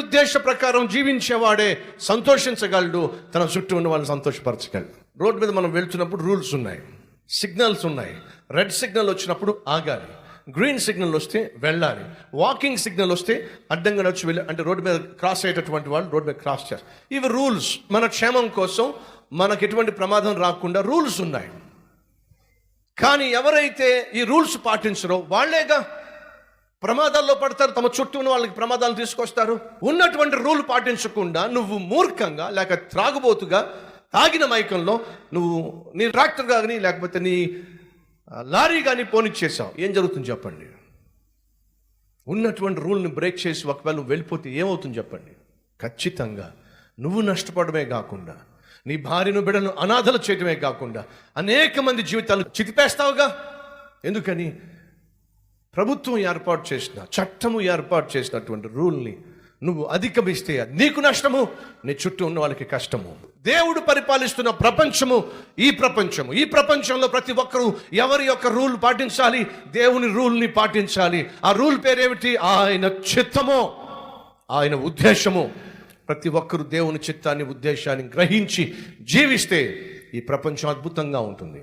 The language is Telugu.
ఉద్దేశ ప్రకారం జీవించేవాడే సంతోషించగలడు. తన చుట్టూ ఉన్న వాళ్ళని సంతోషపరచగలడు. రోడ్డు మీద మనం వెళ్తున్నప్పుడు రూల్స్ ఉన్నాయి. సిగ్నల్స్ ఉన్నాయి. రెడ్ సిగ్నల్ వచ్చినప్పుడు ఆగాలి. గ్రీన్ సిగ్నల్ వస్తే వెళ్ళాలి. వాకింగ్ సిగ్నల్ వస్తే అడ్డంగా నడిచి వెళ్ళి అంటే రోడ్డు మీద క్రాస్ అయ్యేటటువంటి వాళ్ళు రోడ్డు మీద క్రాస్ చేస్తారు. ఇవి రూల్స్. మన క్షేమం కోసం మనకు ఎటువంటి ప్రమాదం రాకుండా రూల్స్ ఉన్నాయి. కానీ ఎవరైతే ఈ రూల్స్ పాటించరో వాళ్ళేగా? ప్రమాదాల్లో పడతారు తమ చుట్టూ ఉన్న వాళ్ళకి ప్రమాదాలు తీసుకొస్తారు. ఉన్నటువంటి రూల్ పాటించకుండా నువ్వు మూర్ఖంగా లేక త్రాగుబోతుగా తాగిన మైకంలో నువ్వు నీ ట్రాక్టర్ కానీ లేకపోతే నీ లారీ కానీ పోనిచ్చేసావు ఏం జరుగుతుంది చెప్పండి? ఉన్నటువంటి రూల్ని బ్రేక్ చేసి ఒకవేళ నువ్వు వెళ్ళిపోతే ఏమవుతుంది చెప్పండి? ఖచ్చితంగా నువ్వు నష్టపడమే కాకుండా నీ భార్యను బిడ్డను అనాథలు చేయటమే కాకుండా అనేక మంది జీవితాలు చితిపేస్తావుగా? ఎందుకని? ప్రభుత్వం ఏర్పాటు చేసిన చట్టము ఏర్పాటు చేసినటువంటి రూల్ని నువ్వు అధిగమిస్తే నీకు నష్టము నీ చుట్టూ ఉన్న వాళ్ళకి కష్టము. దేవుడు పరిపాలిస్తున్న ప్రపంచము ఈ ప్రపంచము. ఈ ప్రపంచంలో ప్రతి ఒక్కరూ ఎవరి యొక్క రూల్ పాటించాలి? దేవుని రూల్ని పాటించాలి. ఆ రూల్ పేరేమిటి? ఆయన చిత్తము. ఆయన ఉద్దేశము. ప్రతి ఒక్కరూ దేవుని చిత్తాన్ని ఉద్దేశాన్ని గ్రహించి జీవిస్తే ఈ ప్రపంచం అద్భుతంగా ఉంటుంది.